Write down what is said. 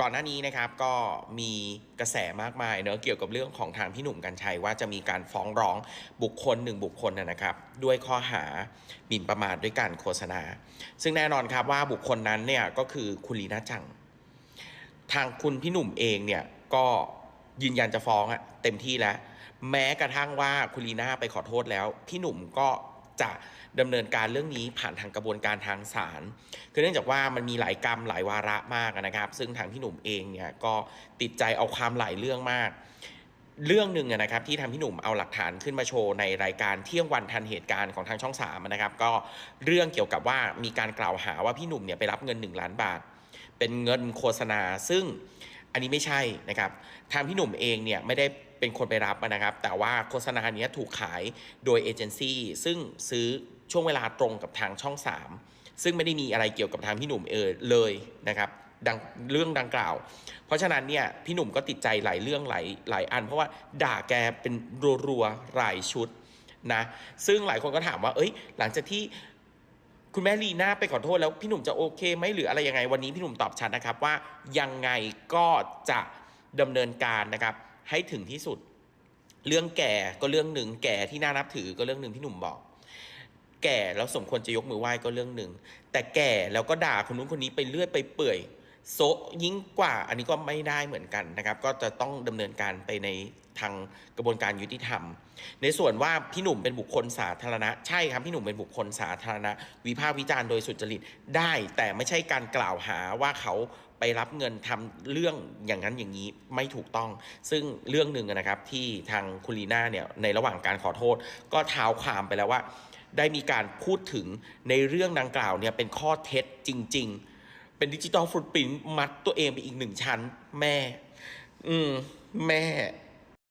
ก่อนหน้านี้นะครับก็มีกระแสมากมายเนอะเกี่ยวกับเรื่องของทางพี่หนุ่มกัญชัยว่าจะมีการฟ้องร้องบุคคลหนึ่งบุคคลนะนะครับ ด้วยข้อหาหมิ่นประมาทด้วยการโฆษณา ซึ่งแน่นอนครับว่าบุคคลนั้นเนี่ยก็คือคุณลีน่าจัง ทางคุณพี่หนุ่มเองเนี่ยก็ยืนยันจะฟ้องอะเต็มที่แล้ว แม้กระทั่งว่าคุณลีน่าไปขอโทษแล้ว พี่หนุ่มก็ จะดำเนินการเรื่องนี้ผ่านทางกระบวนการทางศาล คือเนื่องจากว่ามันมีหลายกรรมหลายวาระมากนะครับ ซึ่งทางพี่หนุ่มเองเนี่ยก็ติดใจเอาความหลายเรื่องมาก เรื่องหนึ่งนะครับที่ทางพี่หนุ่มเอาหลักฐานขึ้นมาโชว์ในรายการเที่ยงวันทันเหตุการณ์ของทางช่องสามนะครับ ก็เรื่องเกี่ยวกับว่ามีการกล่าวหาว่าพี่หนุ่มเนี่ยไปรับเงิน 1 ล้านบาท เป็นเงินโฆษณาซึ่งอันนี้ไม่ใช่นะครับ ทางพี่หนุ่มเองเนี่ยไม่ได้ เป็นคนไปรับนะครับ แต่ว่าโฆษณาเนี้ยถูกขายโดยเอเจนซี่ซึ่งซื้อช่วงเวลาตรงกับทางช่อง 3 ซึ่งไม่ได้มีอะไรเกี่ยวกับทางพี่หนุ่มเออเลยนะครับดังเรื่องดังกล่าว เพราะฉะนั้นเนี่ยพี่หนุ่มก็ติดใจหลายเรื่องหลายหลายอัน เพราะว่าด่าแกเป็นรัวๆหลายชุดนะซึ่งหลายคนก็ถามว่า เอ้ย หลังจากที่คุณแม่ลีน่าไปขอโทษแล้วพี่หนุ่มจะโอเคไหมหรืออะไรยังไงวันนี้พี่หนุ่มตอบชัดนะครับว่ายังไงก็จะดำเนินการนะครับ ให้ถึงที่สุด เรื่องแก่ก็เรื่องหนึ่ง แก่ที่น่านับถือก็เรื่องหนึ่งพี่หนุ่มบอก แก่แล้วสมควรจะยกมือไหว้ก็เรื่องหนึ่ง แต่แก่แล้วก็ด่าคนนู้นคนนี้ไปเรื่อยไปเปื่อยโซยิ่งกว่าอันนี้ก็ไม่ได้เหมือนกันนะครับ ก็จะต้องดำเนินการไปในทางกระบวนการยุติธรรม ในส่วนว่าพี่หนุ่มเป็นบุคคลสาธารณะ ใช่ครับพี่หนุ่มเป็นบุคคลสาธารณะ วิพากษ์วิจารณ์โดยสุจริตได้ แต่ไม่ใช่การกล่าวหาว่าเขา ไปรับเงินทำเรื่องอย่างนั้นอย่างนี้ไม่ถูกต้อง ซึ่งเรื่องหนึ่งนะครับที่ทางคุณลีน่าเนี่ยในระหว่างการขอโทษ ก็เท้าความไปแล้วว่า ได้มีการพูดถึงในเรื่องดังกล่าวเนี่ยเป็นข้อเท็จจริง ๆ เป็นดิจิตอลฟุตปรินมัดตัวเองไปอีกหนึ่งชั้น แม่ อืม แม่